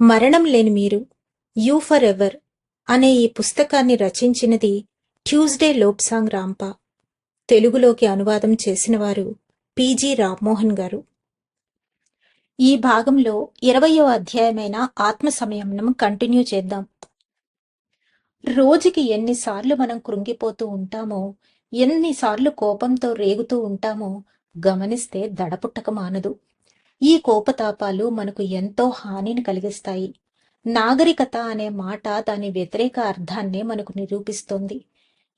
మరణం లేని మీరు యూ ఫర్ ఎవర్ అనే ఈ పుస్తకాన్ని రచించినది ట్యూస్డే లోప్సాంగ్ రాంపా. తెలుగులోకి అనువాదం చేసినవారు పీజీ రామ్మోహన్ గారు. ఈ భాగంలో ఇరవయో అధ్యాయమైన ఆత్మ సంయమనం కంటిన్యూ చేద్దాం. రోజుకి ఎన్నిసార్లు మనం కృంగిపోతూ ఉంటామో ఎన్నిసార్లు కోపంతో రేగుతూ ఉంటామో గమనిస్తే దడపుట్టక మానదు. ఈ కోపతాపాలు మనకు ఎంతో హానిని కలిగిస్తాయి. నాగరికత అనే మాట దాని వ్యతిరేక అర్థాన్ని మనకు నిరూపిస్తోంది.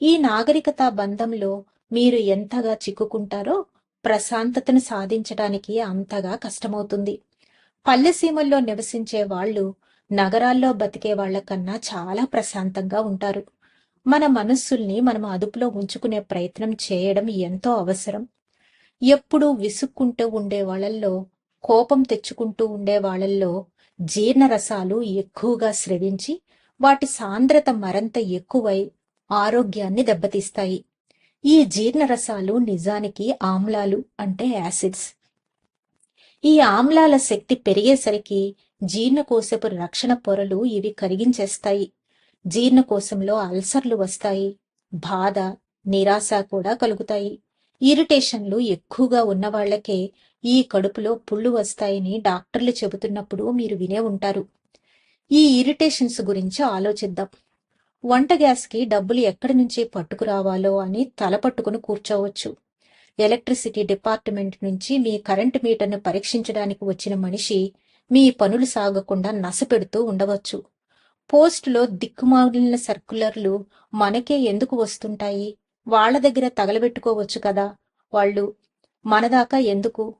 ఈ నాగరికత బంధంలో మీరు ఎంతగా చిక్కుకుంటారో ప్రశాంతతను సాధించడానికి అంతగా కష్టమవుతుంది. పల్లెసీమల్లో నివసించే వాళ్ళు నగరాల్లో బతికే వాళ్ళ కన్నా చాలా ప్రశాంతంగా ఉంటారు. మన మనస్సుల్ని మనం అదుపులో ఉంచుకునే ప్రయత్నం చేయడం ఎంతో అవసరం. ఎప్పుడూ విసుక్కుంటూ ఉండే వాళ్ళల్లో కోపం తెచ్చుకుంటూ ఉండే వాళ్ళల్లో జీర్ణరసాలు ఎక్కువగా స్రవించి వాటి సాంద్రత మరింత ఎక్కువై ఆరోగ్యాన్ని దెబ్బతీస్తాయి. ఈ జీర్ణరసాలు నిజానికి ఆమ్లాలు అంటే యాసిడ్స్. ఈ ఆమ్లాల శక్తి పెరిగేసరికి జీర్ణకోశపు రక్షణ పొరలు ఇవి కరిగించేస్తాయి. జీర్ణకోశంలో అల్సర్లు వస్తాయి. బాధ నిరాశ కూడా కలుగుతాయి. ఇరిటేషన్లు ఎక్కువగా ఉన్న వాళ్ళకే ఈ కడుపులో పుళ్ళు వస్తాయని డాక్టర్లు చెబుతున్నప్పుడు మీరు వినే ఉంటారు. ఈ ఇరిటేషన్స్ గురించి ఆలోచిద్దాం. వంట గ్యాస్కి డబ్బులు ఎక్కడి నుంచి పట్టుకురావాలో అని తల పట్టుకుని కూర్చోవచ్చు. ఎలక్ట్రిసిటీ డిపార్ట్మెంట్ నుంచి మీ కరెంటు మీటర్ను పరీక్షించడానికి వచ్చిన మనిషి మీ పనులు సాగకుండా నసపెడుతూ ఉండవచ్చు. పోస్టులో దిక్కుమాలిన సర్కులర్లు మనకే ఎందుకు వస్తుంటాయి? వాళ్ళ దగ్గర తగలబెట్టుకోవచ్చు కదా. వాళ్ళు మనదాకా ఎందుకు?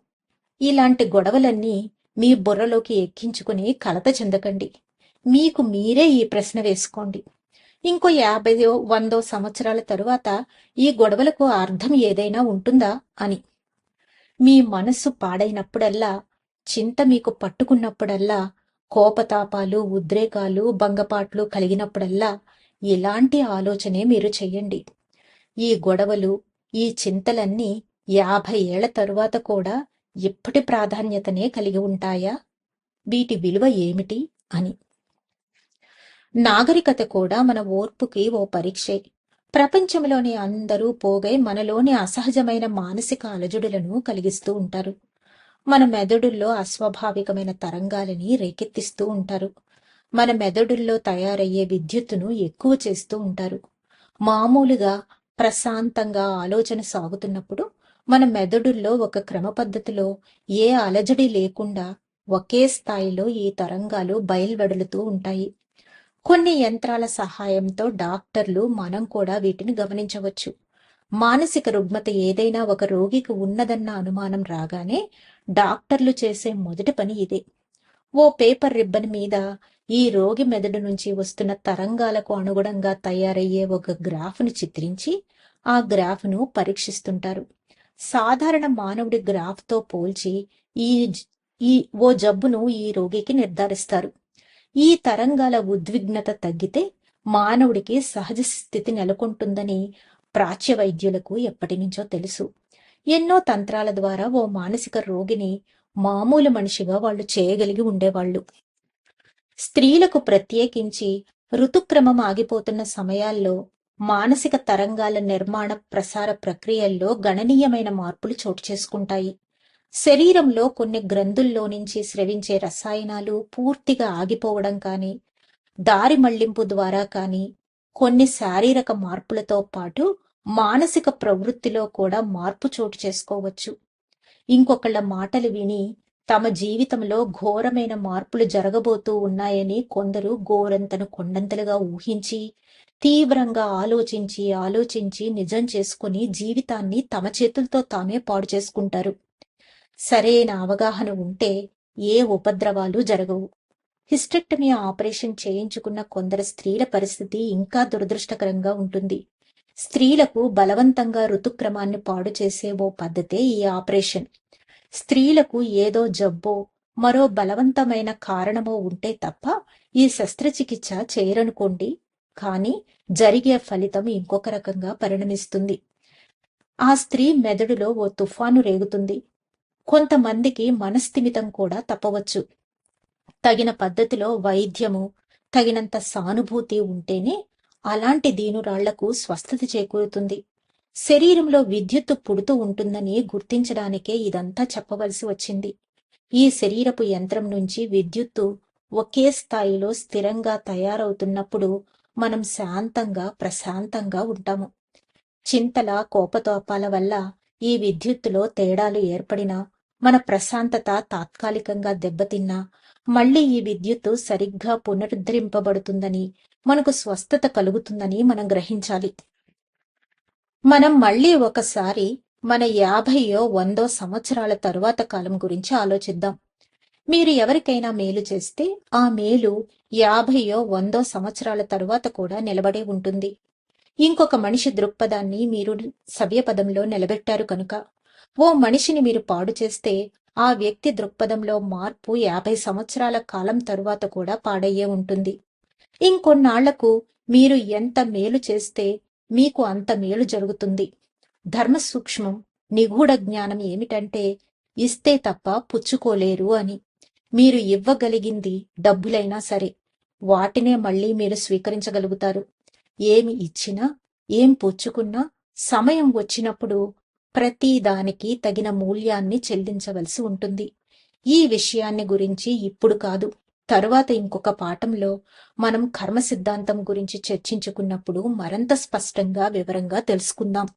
ఇలాంటి గొడవలన్నీ మీ బుర్రలోకి ఎక్కించుకుని కలత చెందకండి. మీకు మీరే ఈ ప్రశ్న వేసుకోండి. ఇంకో యాభైదో వందో సంవత్సరాల తరువాత ఈ గొడవలకు అర్థం ఏదైనా ఉంటుందా అని. మీ మనస్సు పాడైనప్పుడల్లా చింత మీకు పట్టుకున్నప్పుడల్లా కోపతాపాలు ఉద్రేకాలు భంగపాట్లు కలిగినప్పుడల్లా ఇలాంటి ఆలోచనే మీరు చెయ్యండి. ఈ గొడవలు ఈ చింతలన్నీ యాభై ఏళ్ళ తరువాత కూడా ఇప్పటి ప్రాధాన్యతనే కలిగి ఉంటాయా? వీటి విలువ ఏమిటి? అని. నాగరికత కూడా మన ఓర్పుకి ఓ పరీక్షే. ప్రపంచంలోని అందరూ పోగై మనలోని అసహజమైన మానసిక అలజడులను కలిగిస్తూ ఉంటారు. మన మెదడుల్లో అస్వాభావికమైన తరంగాలని రేకెత్తిస్తూ ఉంటారు. మన మెదడుల్లో తయారయ్యే విద్యుత్తును ఎక్కువ చేస్తూ ఉంటారు. మామూలుగా ప్రశాంతంగా ఆలోచన సాగుతున్నప్పుడు మన మెదడుల్లో ఒక క్రమ పద్ధతిలో ఏ అలజడి లేకుండా ఒకే స్థాయిలో ఈ తరంగాలు బయలువెడులుతూ ఉంటాయి. కొన్ని యంత్రాల సహాయంతో డాక్టర్లు మనం కూడా వీటిని గమనించవచ్చు. మానసిక రుగ్మత ఏదైనా ఒక రోగికి ఉన్నదన్న అనుమానం రాగానే డాక్టర్లు చేసే మొదటి పని ఇదే. ఓ పేపర్ రిబ్బన్ మీద ఈ రోగి మెదడు నుంచి వస్తున్న తరంగాలకు అనుగుణంగా తయారయ్యే ఒక గ్రాఫ్ను చిత్రించి ఆ గ్రాఫ్ను పరీక్షిస్తుంటారు. సాధారణ మానవుడి గ్రాఫ్తో పోల్చి ఈ ఈ ఓ జబ్బును ఈ రోగికి నిర్ధారిస్తారు. ఈ తరంగాల ఉద్విగ్నత తగ్గితే మానవుడికి సహజ స్థితి నెలకొంటుందని ప్రాచ్య వైద్యులకు ఎప్పటి నుంచో తెలుసు. ఎన్నో తంత్రాల ద్వారా ఓ మానసిక రోగిని మామూలు మనిషిగా వాళ్ళు చేయగలిగి ఉండేవాళ్ళు. స్త్రీలకు ప్రత్యేకించి ఋతుక్రమం ఆగిపోతున్న సమయాల్లో మానసిక తరంగాల నిర్మాణ ప్రసార ప్రక్రియల్లో గణనీయమైన మార్పులు చోటు చేసుకుంటాయి. శరీరంలో కొన్ని గ్రంథుల్లో నుంచి స్రవించే రసాయనాలు పూర్తిగా ఆగిపోవడం కానీ దారి మళ్ళింపు ద్వారా కానీ కొన్ని శారీరక మార్పులతో పాటు మానసిక ప్రవృత్తిలో కూడా మార్పు చోటు చేసుకోవచ్చు. ఇంకొకళ్ళ మాటలు విని తమ జీవితంలో ఘోరమైన మార్పులు జరగబోతూ ఉన్నాయని కొందరు గోరంతను కొండంతలుగా ఊహించి తీవ్రంగా ఆలోచించి ఆలోచించి నిజం చేసుకుని జీవితాన్ని తమ చేతులతో తామే పాడు చేసుకుంటారు. సరైన అవగాహన ఉంటే ఏ ఉపద్రవాలు జరగవు. హిస్టెక్టమీ ఆపరేషన్ చేయించుకున్న కొందరు స్త్రీల పరిస్థితి ఇంకా దురదృష్టకరంగా ఉంటుంది. స్త్రీలకు బలవంతంగా ఋతుక్రమాన్ని పాడు చేసే ఓ పద్ధతే ఈ ఆపరేషన్. స్త్రీలకు ఏదో జబ్బో మరో బలవంతమైన కారణమో ఉంటే తప్ప ఈ శస్త్రచికిత్స చేయరనుకోండి. కానీ జరిగే ఫలితం ఇంకొక రకంగా పరిణమిస్తుంది. ఆ స్త్రీ మెదడులో ఓ తుఫాను రేగుతుంది. కొంతమందికి మనస్థిమితం కూడా తప్పవచ్చు. తగిన పద్ధతిలో వైద్యము తగినంత సానుభూతి ఉంటేనే అలాంటి దీనురాళ్ళకు స్వస్థత చేకూరుతుంది. శరీరంలో విద్యుత్తు పుడుతూ ఉంటుందని గుర్తించడానికే ఇదంతా చెప్పవలసి వచ్చింది. ఈ శరీరపు యంత్రం నుంచి విద్యుత్తు ఒకే స్థాయిలో స్థిరంగా తయారవుతున్నప్పుడు మనం శాంతంగా ప్రశాంతంగా ఉంటాము. చింతల కోపతోపాల వల్ల ఈ విద్యుత్తులో తేడాలు ఏర్పడినా మన ప్రశాంతత తాత్కాలికంగా దెబ్బతిన్నా మళ్ళీ ఈ విద్యుత్తు సరిగ్గా పునరుద్ధరింపబడుతుందని మనకు స్వస్థత కలుగుతుందని మనం గ్రహించాలి. మనం మళ్ళీ ఒకసారి మన యాభైయో వందో సంవత్సరాల తరువాత కాలం గురించి ఆలోచిద్దాం. మీరు ఎవరికైనా మేలు చేస్తే ఆ మేలు యాభయో వందో సంవత్సరాల తరువాత కూడా నిలబడే ఉంటుంది. ఇంకొక మనిషి దృక్పథాన్ని మీరు సవ్యపదంలో నిలబెట్టారు కనుక. ఓ మనిషిని మీరు పాడు చేస్తే ఆ వ్యక్తి దృక్పథంలో మార్పు యాభై సంవత్సరాల కాలం తరువాత కూడా పాడయ్యే ఉంటుంది. ఇంకొన్నాళ్ళకు మీరు ఎంత మేలు చేస్తే మీకు అంత మేలు జరుగుతుంది. ధర్మ సూక్ష్మం నిగూఢ జ్ఞానం ఏమిటంటే ఇస్తే తప్ప పుచ్చుకోలేరు అని. మీరు ఇవ్వగలిగింది డబ్బులైనా సరే వాటినే మళ్ళీ మీరు స్వీకరించగలుగుతారు. ఏమి ఇచ్చినా ఏం పుచ్చుకున్నా సమయం వచ్చినప్పుడు ప్రతి దానికి తగిన మూల్యాన్ని చెల్లించవలసి ఉంటుంది. ఈ విషయాన్ని గురించి ఇప్పుడు కాదు తరువాత ఇంకొక పాఠంలో మనం కర్మ సిద్ధాంతం గురించి చర్చించుకున్నప్పుడు మరింత స్పష్టంగా వివరంగా తెలుసుకుందాం.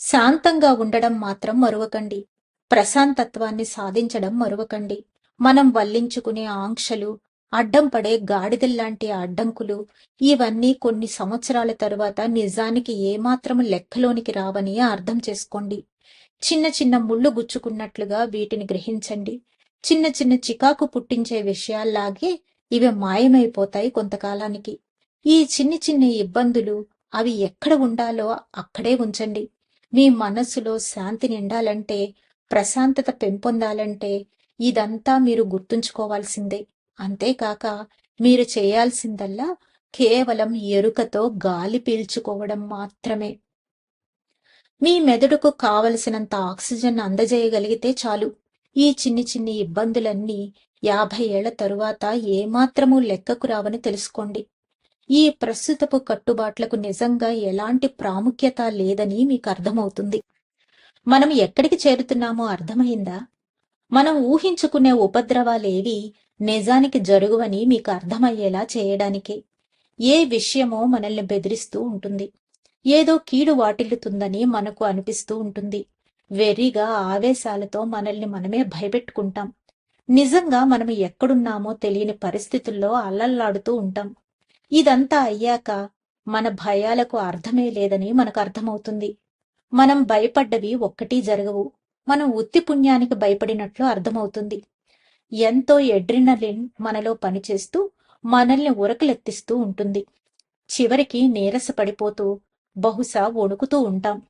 శాంతంగా ఉండడం మాత్రం మరువకండి. ప్రశాంతత్వాన్ని సాధించడం మరువకండి. మనం వల్లించుకునే ఆంక్షలు అడ్డం పడే గాడిదల్లాంటి అడ్డంకులు ఇవన్నీ కొన్ని సంవత్సరాల తరువాత నిజానికి ఏమాత్రం లెక్కలోనికి రావని అర్థం చేసుకోండి. చిన్న చిన్న ముళ్ళు గుచ్చుకున్నట్లుగా వీటిని గ్రహించండి. చిన్న చిన్న చికాకు పుట్టించే విషయాల్లాగే ఇవి మాయమైపోతాయి కొంతకాలానికి. ఈ చిన్ని చిన్ని ఇబ్బందులు అవి ఎక్కడ ఉండాలో అక్కడే ఉంచండి. మీ మనస్సులో శాంతి నిండాలంటే ప్రశాంతత పెంపొందాలంటే ఇదంతా మీరు గుర్తుంచుకోవాల్సిందే. అంతేకాక మీరు చేయాల్సిందల్లా కేవలం ఎరుకతో గాలి పీల్చుకోవడం మాత్రమే. మీ మెదడుకు కావలసినంత ఆక్సిజన్ అందజేయగలిగితే చాలు. ఈ చిన్ని చిన్ని ఇబ్బందులన్నీ యాభై ఏళ్ళ తరువాత ఏమాత్రమూ లెక్కకు రావని తెలుసుకోండి. ఈ ప్రస్తుతపు కట్టుబాట్లకు నిజంగా ఎలాంటి ప్రాముఖ్యత లేదని మీకు అర్థమవుతుంది. మనం ఎక్కడికి చేరుతున్నామో అర్థమైందా? మనం ఊహించుకునే ఉపద్రవాలేవి నిజానికి జరుగువని మీకు అర్థమయ్యేలా చేయడానికి. ఏ విషయమో మనల్ని బెదిరిస్తూ ఉంటుంది. ఏదో కీడు వాటిల్లుతుందని మనకు అనిపిస్తూ ఉంటుంది. వెర్రిగా ఆవేశాలతో మనల్ని మనమే భయపెట్టుకుంటాం. నిజంగా మనం ఎక్కడున్నామో తెలియని పరిస్థితుల్లో అల్లల్లాడుతూ ఉంటాం. ఇదంతా అయ్యాక మన భయాలకు అర్థమే లేదని మనకు అర్థమవుతుంది. మనం భయపడ్డవి ఒక్కటి జరగవు. మనం ఉత్తి పుణ్యానికి భయపడినట్లు అర్థమవుతుంది. ఎంతో ఎడ్రినలిన్ మనలో పనిచేస్తూ మనల్ని ఉరకలెత్తిస్తూ ఉంటుంది. చివరికి నీరస పడిపోతూ బహుశా వణుకుతూ ఉంటాం.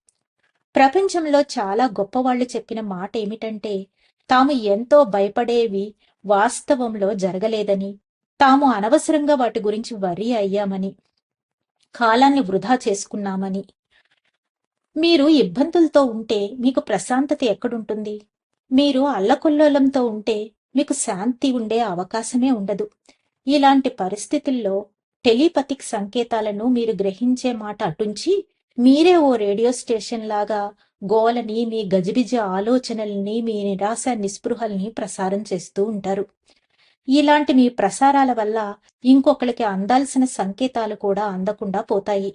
ప్రపంచంలో చాలా గొప్పవాళ్ళు చెప్పిన మాట ఏమిటంటే తాము ఎంతో భయపడేవి వాస్తవంలో జరగలేదని తాము అనవసరంగా వాటి గురించి వరి అయ్యామని కాలాన్ని వృధా చేసుకున్నామని. మీరు ఇబ్బందులతో ఉంటే మీకు ప్రశాంతత ఎక్కడుంటుంది? మీరు అల్లకొల్లోలంతో ఉంటే మీకు శాంతి ఉండే అవకాశమే ఉండదు. ఇలాంటి పరిస్థితుల్లో టెలిపతిక్ సంకేతాలను మీరు గ్రహించే మాట అటుంచి మీరే ఓ రేడియో స్టేషన్ లాగా గోలని మీ గజిబిజ ఆలోచనల్ని మీ నిరాశ నిస్పృహల్ని ప్రసారం చేస్తూ ఉంటారు. ఇలాంటి మీ ప్రసారాల వల్ల ఇంకొకరికి అందాల్సిన సంకేతాలు కూడా అందకుండా పోతాయి.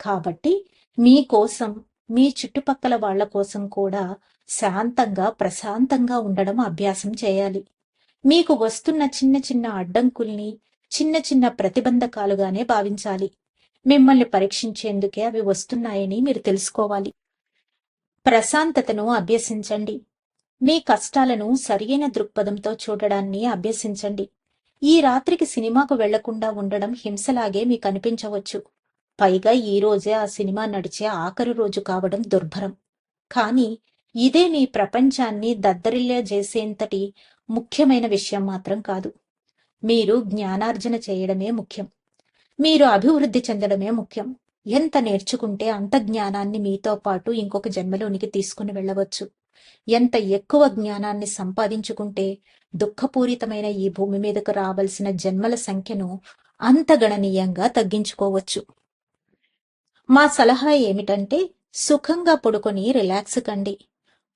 కాబట్టి మీకోసం మీ చుట్టుపక్కల వాళ్ళ కోసం కూడా శాంతంగా ప్రశాంతంగా ఉండడం అభ్యాసం చేయాలి. మీకు వస్తున్న చిన్న చిన్న అడ్డంకుల్ని చిన్న చిన్న ప్రతిబంధకాలుగానే భావించాలి. మిమ్మల్ని పరీక్షించేందుకే అవి వస్తున్నాయని మీరు తెలుసుకోవాలి. ప్రశాంతతను అభ్యసించండి. మీ కష్టాలను సరియైన దృక్పథంతో చూడడాన్ని అభ్యసించండి. ఈ రాత్రికి సినిమాకు వెళ్ళకుండా ఉండడం హింసలాగే మీకు అనిపించవచ్చు. పైగా ఈ రోజే ఆ సినిమా నడిచే ఆఖరు రోజు కావడం దుర్భరం. కానీ ఇదే మీ ప్రపంచాన్ని దద్దరిల్లా చేసేంతటి ముఖ్యమైన విషయం మాత్రం కాదు. మీరు జ్ఞానార్జన చేయడమే ముఖ్యం. మీరు అభివృద్ధి చెందడమే ముఖ్యం. ఎంత నేర్చుకుంటే అంత జ్ఞానాన్ని మీతో పాటు ఇంకొక జన్మలోనికి తీసుకుని వెళ్ళవచ్చు. ఎంత ఎక్కువ జ్ఞానాన్ని సంపాదించుకుంటే దుఃఖపూరితమైన ఈ భూమి మీదకు రావలసిన జన్మల సంఖ్యను అంత గణనీయంగా తగ్గించుకోవచ్చు. మా సలహా ఏమిటంటే సుఖంగా పడుకొని రిలాక్స్ కండి.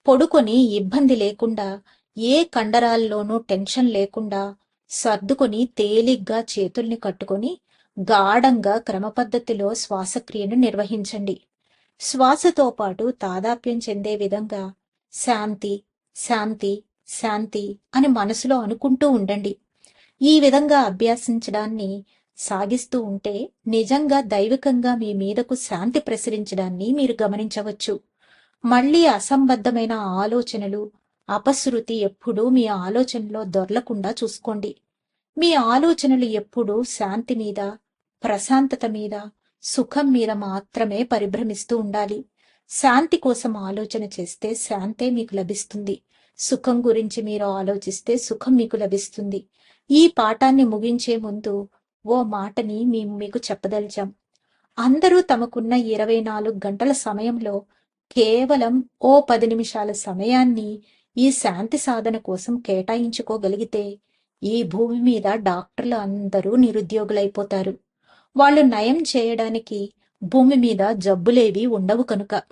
పడుకొని ఇబ్బంది లేకుండా ఏ కండరాల్లోనూ టెన్షన్ లేకుండా సర్దుకొని తేలిగ్గా చేతుల్ని కట్టుకొని గాఢంగా క్రమపద్ధతిలో శ్వాసక్రియను నిర్వహించండి. శ్వాసతో పాటు తాదాప్యం చెందే విధంగా శాంతి శాంతి శాంతి అని మనసులో అనుకుంటూ ఉండండి. ఈ విధంగా అభ్యాసించడాన్ని సాగిస్తూ ఉంటే నిజంగా దైవికంగా మీ మీదకు శాంతి ప్రసరించడాన్ని మీరు గమనించవచ్చు. మళ్ళీ అసంబద్ధమైన ఆలోచనలు అపశృతి ఎప్పుడూ మీ ఆలోచనలో దొర్లకుండా చూసుకోండి. మీ ఆలోచనలు ఎప్పుడూ శాంతి మీద ప్రశాంతత మీద సుఖం మీద మాత్రమే పరిభ్రమిస్తూ ఉండాలి. శాంతి కోసం ఆలోచన చేస్తే శాంతే మీకు లభిస్తుంది. సుఖం గురించి మీరు ఆలోచిస్తే సుఖం మీకు లభిస్తుంది. ఈ పాఠాన్ని ముగించే ముందు ఓ మాటని మేము మీకు చెప్పదలిచాం. అందరూ తమకున్న ఇరవై నాలుగు గంటల సమయంలో కేవలం ఓ పది నిమిషాల సమయాన్ని ఈ శాంతి సాధన కోసం కేటాయించుకోగలిగితే ఈ భూమి మీద డాక్టర్లు అందరూ నిరుద్యోగులైపోతారు. వాళ్ళు నయం చేయడానికి భూమి మీద జబ్బులేవి ఉండవు కనుక.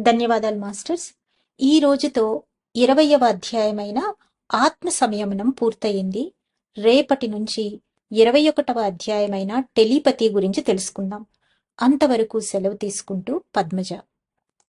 ధన్యవాదాలు మాస్టర్స్. ఈ రోజుతో ఇరవయవ అధ్యాయమైన ఆత్మ సంయమనం పూర్తయింది. రేపటి నుంచి ఇరవై ఒకటవ అధ్యాయమైన టెలిపతి గురించి తెలుసుకుందాం. అంతవరకు సెలవు తీసుకుంటూ పద్మజ.